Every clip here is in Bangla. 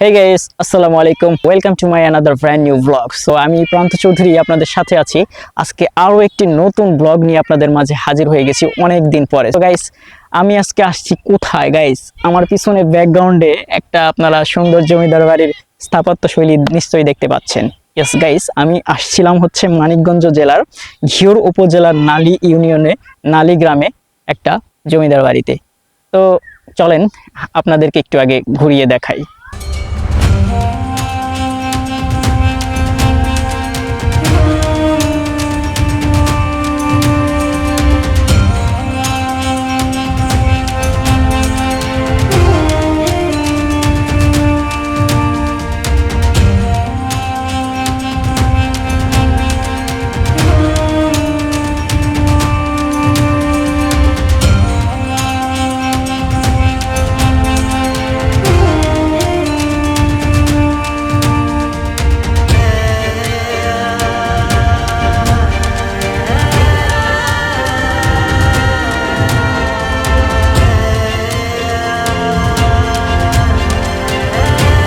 হে গাইস আসসালামু আলাইকুম welcome to my another brand new blog so আমি প্রান্ত চৌধুরী আপনাদের সাথে আছি। আজকে আরও একটি নতুন ব্লগ নিয়ে আপনাদের মাঝে হাজির হয়ে গেছি অনেক দিন পরে। তো গাইস আমি আজকে আসছি কোথায়? গাইস আমার পিছনে ব্যাকগ্রাউন্ডে একটা আপনারা সুন্দর জমিদার বাড়ির স্থাপত্য শৈলী নিশ্চয়ই দেখতে পাচ্ছেন। ইয়েস গাইস আমি আসছিলাম হচ্ছে মানিকগঞ্জ জেলার ঘিওর উপজেলার নালি ইউনিয়নে, নালি গ্রামে একটা জমিদার বাড়িতে। তো চলেন, আপনাদেরকে একটু আগে ঘুরিয়ে দেখাই।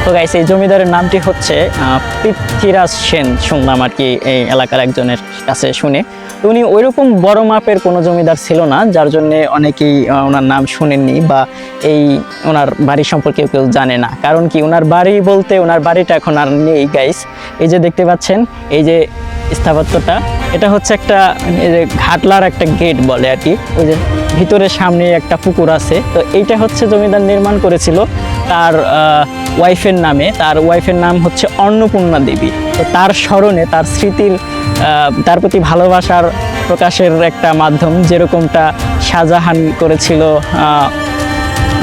তো গাইস এই জমিদারের নামটি হচ্ছে পৃথ্বীরাজ সেন শুনলাম আর কি এই এলাকার একজনের কাছে শুনে। উনি ওইরকম বড় মাপের কোনো জমিদার ছিল না, যার জন্য অনেকেই ওনার নাম শুনেননি বা এই ওনার বাড়ি সম্পর্কে কেউ জানে না। কারণ কি, ওনার বাড়ি বলতে ওনার বাড়িটা এখন আর নেই গাইস এই যে দেখতে পাচ্ছেন, এই যে স্থাপত্যটা, এটা হচ্ছে একটা, এই যে ঘাটলার একটা গেট বলে আর কি। ওই যে ভিতরে সামনে একটা পুকুর আছে। তো এইটা হচ্ছে জমিদার নির্মাণ করেছিল। তার ওয়াইফের নামে, তার ওয়াইফের নাম হচ্ছে অন্নপূর্ণা দেবী। তো তার স্মরণে, তার স্মৃতির তার প্রতি ভালোবাসার প্রকাশের একটা মাধ্যম যেরকমটা শাহজাহান করেছিল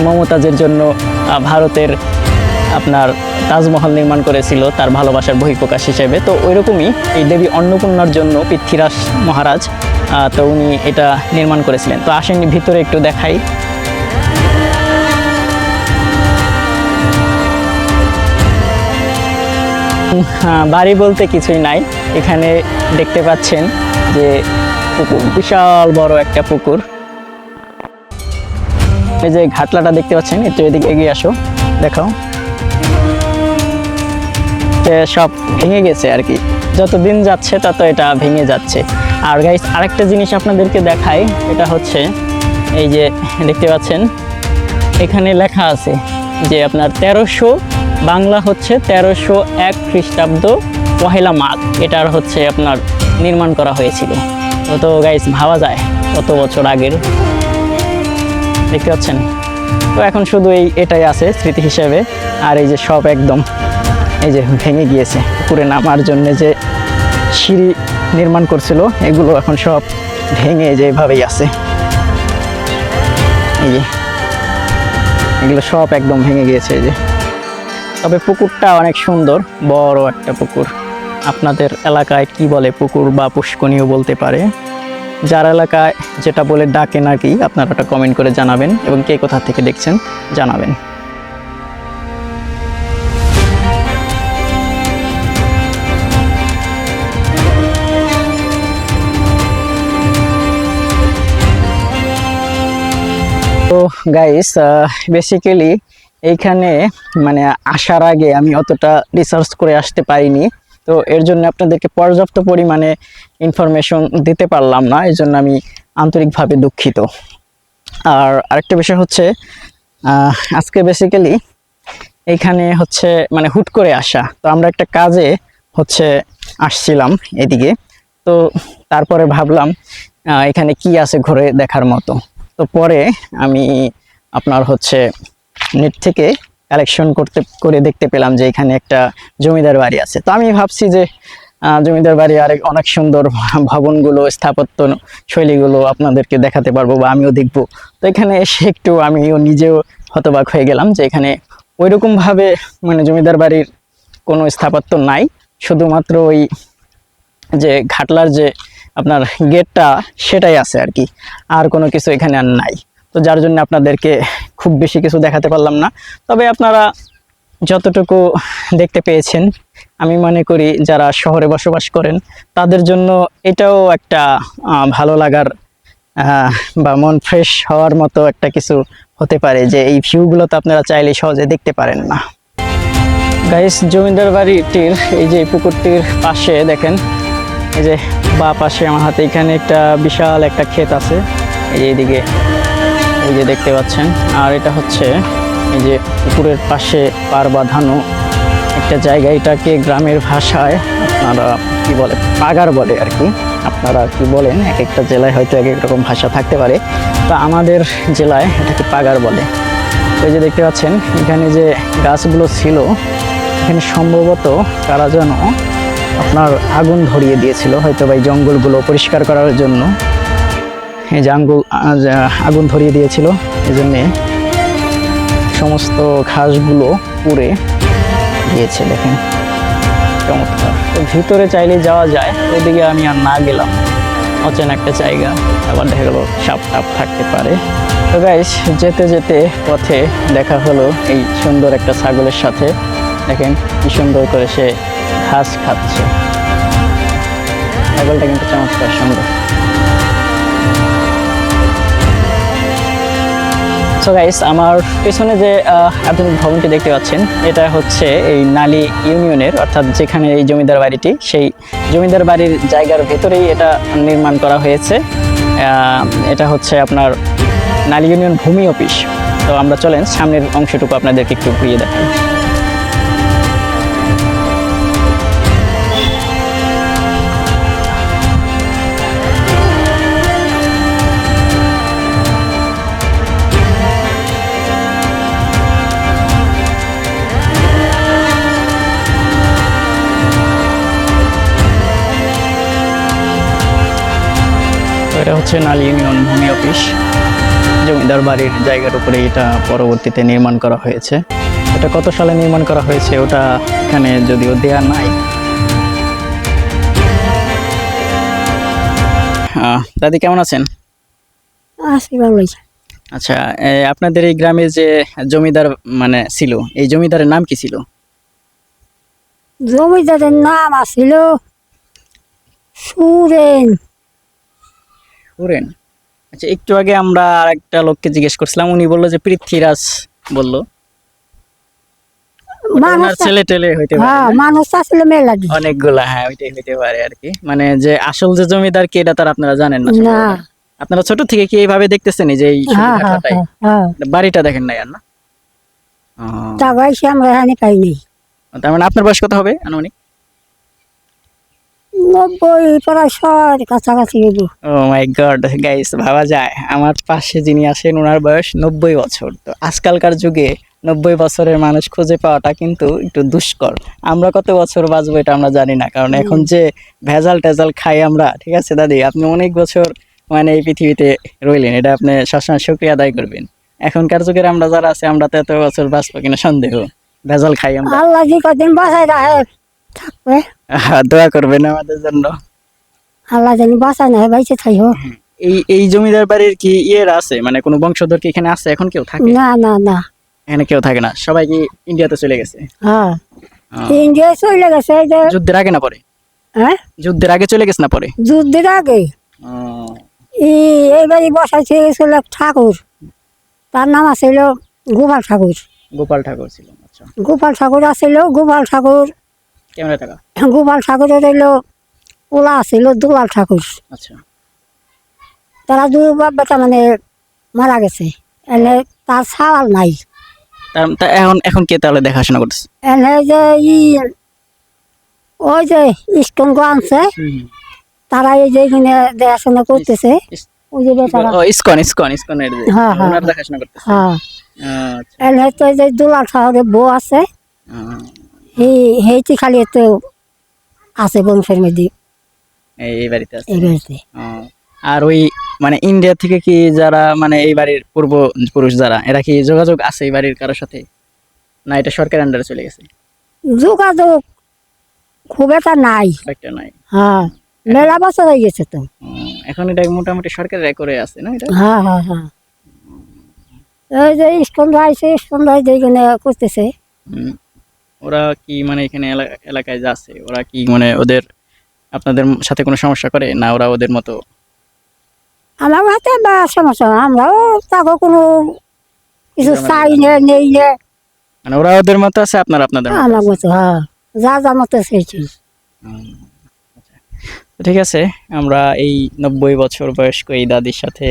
মমতাজের জন্য ভারতের আপনার তাজমহল নির্মাণ করেছিল, তার ভালোবাসার বহিঃপ্রকাশ হিসেবে। তো ওইরকমই এই দেবী অন্নপূর্ণার জন্য পৃথ্বীরাজ মহারাজ তো উনি এটা নির্মাণ করেছিলেন। তো আসেন ভিতরে একটু দেখাই। বাড়ি বলতে কিছুই নাই। এখানে দেখতে পাচ্ছেন যে পুকুর, বিশাল বড় একটা পুকুর। এই যে ঘাটলাটা দেখতে পাচ্ছেন, একটু এদিকে এগিয়ে আসো দেখাও সব ভেঙে গেছে আর কি। যত দিন যাচ্ছে, তত এটা ভেঙে যাচ্ছে। আর গাইস আরেকটা জিনিস আপনাদেরকে দেখাই, এটা হচ্ছে এই যে দেখতে পাচ্ছেন, এখানে লেখা আছে যে আপনার তেরোশো বাংলা হচ্ছে তেরোশো এক খ্রিস্টাব্দ পহেলা মাঘ। এটার হচ্ছে আপনার নির্মাণ করা হয়েছিল। তো তো গাইস ভাবা যায় কত বছর আগের। দেখতে পাচ্ছেন? তো এখন শুধু এই এটাই আছে স্মৃতি হিসেবে। আর এই যে সব একদম, এই যে ভেঙে গিয়েছে। পুকুরে নামার জন্য যে সিঁড়ি নির্মাণ করছিল, এগুলো এখন সব ভেঙে যেভাবেই আছে। এই যে, এগুলো সব একদম ভেঙে গিয়েছে এই যে। তবে পুকুরটা অনেক সুন্দর, বড় একটা পুকুর। আপনাদের এলাকায় কি বলে পুকুর বা পুষ্কনীয় বলতে পারে? যার এলাকায় যেটা বলে ডাকে নাকি, আপনারা ওটা কমেন্ট করে জানাবেন এবং কে কোথা থেকে দেখছেন জানাবেন। তো গাইস বেসিক্যালি এইখানে মানে আসার আগে আমি অতটা রিসার্চ করে আসতে পারিনি। তো এর জন্য আপনাদেরকে পর্যাপ্ত পরিমাণে ইনফরমেশন দিতে পারলাম না, এই জন্য আমি আন্তরিকভাবে দুঃখিত। আর আরেকটা বিষয় হচ্ছে আজকে বেসিক্যালি এইখানে হচ্ছে মানে হুট করে আসা। তো আমরা একটা কাজে হচ্ছে আসছিলাম এদিকে। তো তারপরে ভাবলাম এখানে কি আছে ঘুরে দেখার মতো। তো পরে আমি আপনার হচ্ছে নেট থেকে কালেকশন করতে, করে দেখতে পেলাম যে এখানে একটা জমিদার বাড়ি আছে। তো আমি ভাবছি যে জমিদার বাড়ি আরেক অনেক সুন্দর ভবনগুলো, স্থাপত্য শৈলীগুলো আপনাদেরকে দেখাতে পারব বা আমিও দেখব। তো এখানে এসে একটু আমিও নিজেও হতবাক হয়ে গেলাম যে এখানে ওইরকমভাবে মানে জমিদার বাড়ির কোনো স্থাপত্য নাই। শুধুমাত্র ওই যে ঘাটলার যে আপনার গেটটা সেটাই আছে আর কি। আর কোনো কিছু এখানে আর নাই। তো যার জন্য আপনাদেরকে খুব বেশি কিছু দেখাতে পারলাম না। তবে আপনারা যতটুকু দেখতে পেয়েছেন, আমি মনে করি যারা শহরে বসবাস করেন, তাদের জন্য এটাও একটা ভালো লাগার বা মন ফ্রেশ হওয়ার মতো একটা কিছু হতে পারে যে এই ভিউগুলো তো আপনারা চাইলে সহজে দেখতে পারেন না। গাইস জমিদার বাড়িটির এই যে পুকুরটির পাশে দেখেন, এই যে বা পাশে আমার হাতে এখানে একটা বিশাল একটা ক্ষেত আছে, এই এইদিকে এই যে দেখতে পাচ্ছেন, আর এটা হচ্ছে এই যে পুকুরের পাশে পার বাঁধানো একটা জায়গা। এটাকে গ্রামের ভাষায় আপনারা কি বলে, পাগার বলে আর কি। আপনারা কি বলেন, এক একটা জেলায় হয়তো এক এক রকম ভাষা থাকতে পারে। তা আমাদের জেলায় এটাকে পাগার বলে। এই যে দেখতে পাচ্ছেন, এখানে যে গাছগুলো ছিল, এখানে সম্ভবত তারা যেন আপনার আগুন ধরিয়ে দিয়েছিল হয়তো বা এই জঙ্গলগুলো পরিষ্কার করার জন্য। এই যে আঙ্গুল আগুন ধরিয়ে দিয়েছিল এই জন্যে সমস্ত ঘাসগুলো পুড়ে গিয়েছে, দেখেন। চমৎকার। তো ভিতরে চাইলে যাওয়া যায়, ওদিকে আমি আর না গেলাম। অচেনা একটা জায়গা, আবার দেখা গেলো সাপ টাপ থাকতে পারে। তো গাইস যেতে যেতে পথে দেখা হলো এই সুন্দর একটা ছাগলের সাথে। দেখেন কি সুন্দর করে সে ঘাস খাচ্ছে। ছাগলটা কিন্তু চমৎকার সুন্দর। সো গাইস আমার পেছনে যে আধুনিক ভবনটি দেখতে পাচ্ছেন, এটা হচ্ছে এই নালি ইউনিয়নের, অর্থাৎ যেখানে এই জমিদার বাড়িটি, সেই জমিদার বাড়ির জায়গার ভেতরেই এটা নির্মাণ করা হয়েছে। এটা হচ্ছে আপনার নালি ইউনিয়ন ভূমি অফিস। তো আমরা চলেন, সামনের অংশটুকু আপনাদেরকে একটু ঘুরিয়ে দেখাই। এটা হচ্ছে নালি ইউনিয়ন ভূমি অফিস। জমিদার বাড়ির জায়গার উপরে এটা পরবর্তীতে নির্মাণ করা হয়েছে। এটা কত সালে নির্মাণ করা হয়েছে ওটা এখানে যদিও দেয়া নাই। দাদি কেমন আছেন? আচ্ছা আপনাদের এই গ্রামে যে জমিদার মানে ছিল এই জমিদারের নাম কি ছিল? জমিদারের নাম আছিল সুরেন। সুরেন আচ্ছা একটু আগে আমরা আর একটা লোককে জিজ্ঞেস করছিলাম উনি বলল যে পৃথ্বীরাজ বলল। ছেলে টেলে হইতে পারে হ্যাঁ মানুষ আসলে মেলা অনেকগুলা হ্যাঁ ওইটাই হইতে পারে আর কি। মানে যে আসল যে জমিদার কে এটা তার আপনারা জানেন না আপনারা ছোট থেকে কি এইভাবে দেখতেছেন যে এই হ্যাঁ হ্যাঁ? হ্যাঁ হ্যাঁ। বাড়িটা দেখেন নাই আর না? তা আমরা পাইনি তার মানে আপনার বয়স কত হবে আনুমানিক? নব্বই প্রায় শর কাছাকাছি গেল ও মাই গড গাইস ভাবা যায় আমার পাশে যিনি আছেন ওনার বয়স নব্বই বছর। তো আজকালকার যুগে নব্বই বছরের মানুষ খুঁজে পাওয়াটা কিন্তু একটু দুষ্কর। আমরা কত বছর বাঁচবো এটা আমরা জানি না কারণ এখন যে ভেজাল টেজাল খাই আমরা ঠিক আছে দাদি? আপনি অনেক বছর মানে এই পৃথিবীতে রইলেন এটা আপনি সবসময় শুক্রিয়া আদায় করবেন। এখনকার যুগের আমরা যারা আছে আমরা তো এত বছর বাঁচবো কিনা সন্দেহ। ভেজাল খাই আমরা। আল্লাহ কদিন বাঁচাই রাখে থাকবে। দোয়া করবেন আমাদের জন্য। আল্লাহ জানি বাঁচাই না বাইচে থাই হোক। এই এই জমিদার বাড়ির কি ইয়ের আছে? মানে কোনো বংশধর কি এখানে আছে? এখন কেউ থাকে? না না না। এখানে কেউ থাকে না। সবাই কি ইন্ডিয়াতে চলে গেছে? হ্যাঁ। ইন্ডিয়া চলে গেছে এই যে যুদ্ধের আগে না পরে? হ্যাঁ? যুদ্ধের আগে চলে গেছে না পরে? যুদ্ধের আগে? এই এইবারই বসাইছে এক ঠাকুর। তার নাম আছিল গোপাল ঠাকুর। গোপাল ঠাকুর ছিল আচ্ছা। গোপাল ঠাকুর আছিল গোপাল ঠাকুর ক্যামেরা গোপাল ঠাকুরের হইল ওলা আছিল দুলাল ঠাকুর। আচ্ছা। তারা দুই বাপ বেটা মানে মারা গেছে। এনে তার সাওয়াল নাই। এখন এখন কে তাহলে দেখাশোনা করতেছে? এনে যে ই ওই যে ইস্কন আনছে। তারা এই যে এখানে দেখাশোনা করতেছে। ওই যে বেটারা ইসকন ইসকন ইসকনের হ্যাঁ, হ্যাঁ। দেখাশোনা করতেছে। হ্যাঁ। আচ্ছা। এনে তো যে দুলাল ঠাকুরের বউ আছে। এই হেইটি খালি তো আছে বংশের মধ্যে। এই বাড়িতে আছে? এই বাড়িতে। আর ওই মানে ইন্ডিয়া থেকে কি যারা মানে এই বাড়ির পূর্ব পুরুষ যারা এরা কি যোগাযোগ আছে এই বাড়ির কারোর সাথে? না এটা সরকার আন্ডারে চলে গেছে? যোগাযোগ খুব একটা নাই। একটা নাই। হ্যাঁ মেলা বছর হয়ে গেছে তো। এখন এটা মোটামুটি সরকারের করে আছে না এটা? হ্যাঁ হ্যাঁ হ্যাঁ। এই যে স্কন্দ আইছে স্কন্দ যেখানে করতেছে ওরা কি মানে এখানে এলাকায় যা আছে ওরা কি মানে ওদের আপনাদের সাথে কোনো সমস্যা করে? না ওরা ওদের মতো? আমার হাতে বা সমস্যা না। আমরাও তাকে কোনো কিছু চাই না। নেই না। মানে ওরা ওদের মতো আছে আপনারা আপনাদের আমার মতো হ্যাঁ। যা যা মতো হুম, আচ্ছা। ঠিক আছে আমরা এই নব্বই বছর বয়স্ক এই দাদির সাথে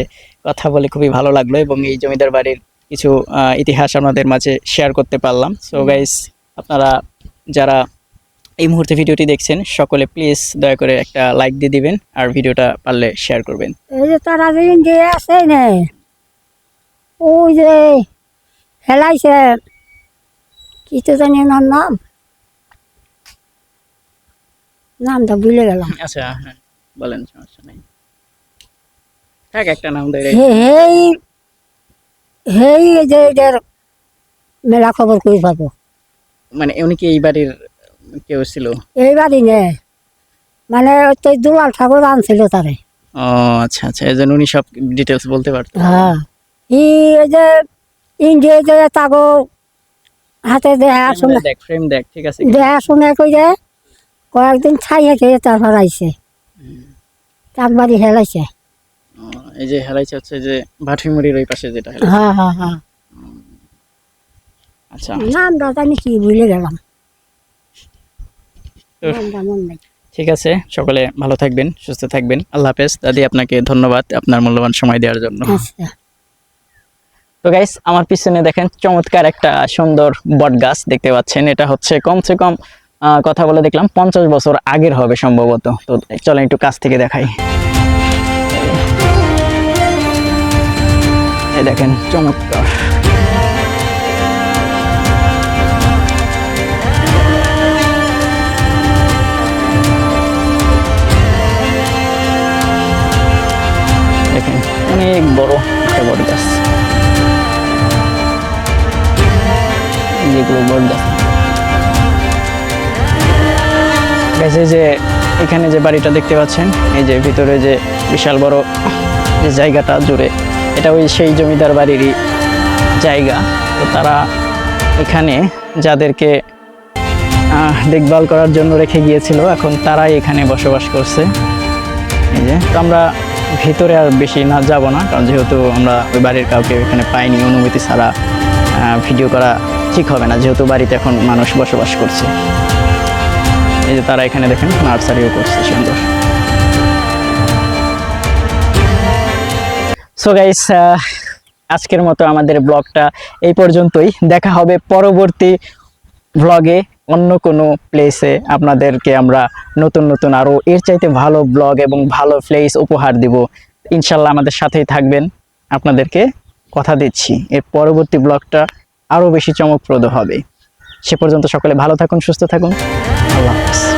কথা বলে খুবই ভালো লাগল এবং এই জমিদার বাড়ির কিছু ইতিহাস আমাদের মাঝে শেয়ার করতে পারলাম। সো গাইস আপনারা যারা এই মুহূর্তে ভিডিওটি দেখছেন সকলে প্লিজ দয়া করে একটা লাইক দিয়ে দিবেন আর ভিডিওটা পারলে শেয়ার করবেন। এই যে তারা যে ইন্ডিয়া আছে নে ওই যে হেলাইছে কি তো জানি ওনার নাম। নামটা ভুলে গেলাম। আচ্ছা হ্যাঁ বলেন সমস্যা নেই। থাক একটা নাম ধরে। হেই হেই যে মেলা খবর কই পাবো? মানে উনি কি এই বাড়ির কেউ ছিল? এইবারই নে মানে ওই তো দুলাল ঠাকুর আনছিল তারে। ও আচ্ছা আচ্ছা এই জন্য উনি সব ডিটেলস বলতে পারতো। হ্যাঁ। ই এই যে ইন্ডিয়া যে তাগো হাতে দেহা শুনে দেখ ফ্রেম দেখ ঠিক আছে? দেহা শুনে কই যে কয়েকদিন ছাই হেঁটে তারপর আইছে। চার বাড়ি হেলাইছে। এই যে হেলাইছে হচ্ছে যে ভাটিমুড়ির ওই পাশে যেটা হ্যাঁ হ্যাঁ হ্যাঁ। আচ্ছা। নামটা জানি কি ভুলে গেলাম। নামটা মন নাই। ঠিক আছে সকলে ভালো থাকবেন সুস্থ থাকবেন। আল্লাহ হাফেজ। দাদি আপনাকে ধন্যবাদ আপনার মূল্যবান সময় দেওয়ার জন্য। আচ্ছা। তো গাইস আমার পিছনে দেখেন চমৎকার একটা সুন্দর বট গাছ দেখতে পাচ্ছেন। এটা হচ্ছে কমসে কম আহ, কথা বলে দেখলাম পঞ্চাশ বছর আগের হবে সম্ভবত। তো চলেন একটু কাছ থেকে দেখাই। দেখেন চমৎকার। অনেক বড় একটা বট গাছ। যে এখানে যে বাড়িটা দেখতে পাচ্ছেন, এই যে ভিতরে যে বিশাল বড় যে জায়গাটা জুড়ে, এটা ওই সেই জমিদার বাড়িরই জায়গা। তো তারা এখানে যাদেরকে দেখভাল করার জন্য রেখে গিয়েছিল, এখন তারাই এখানে বসবাস করছে। এই যে, তো আমরা ভিতরে আর বেশি না, যাব না, কারণ যেহেতু আমরা ওই বাড়ির কাউকে এখানে পাইনি, অনুমতি ছাড়া ভিডিও করা ঠিক হবে না, যেহেতু বাড়িতে এখন মানুষ বসবাস করছে। এই যে তারা এখানে দেখেন, নার্সারিও করছে সুন্দর। সো গাইস আজকের মতো আমাদের ব্লগটা এই পর্যন্তই। দেখা হবে পরবর্তী ব্লগে। অন্য কোনো প্লেসে আপনাদেরকে আমরা নতুন নতুন আরও এর চাইতে ভালো ব্লগ এবং ভালো প্লেস উপহার দিব। ইনশাল্লাহ আমাদের সাথেই থাকবেন। আপনাদেরকে কথা দিচ্ছি। এর পরবর্তী ব্লগটা আরও বেশি চমকপ্রদ হবে। সে পর্যন্ত সকলে ভালো থাকুন, সুস্থ থাকুন। আল্লাহ হাফিজ।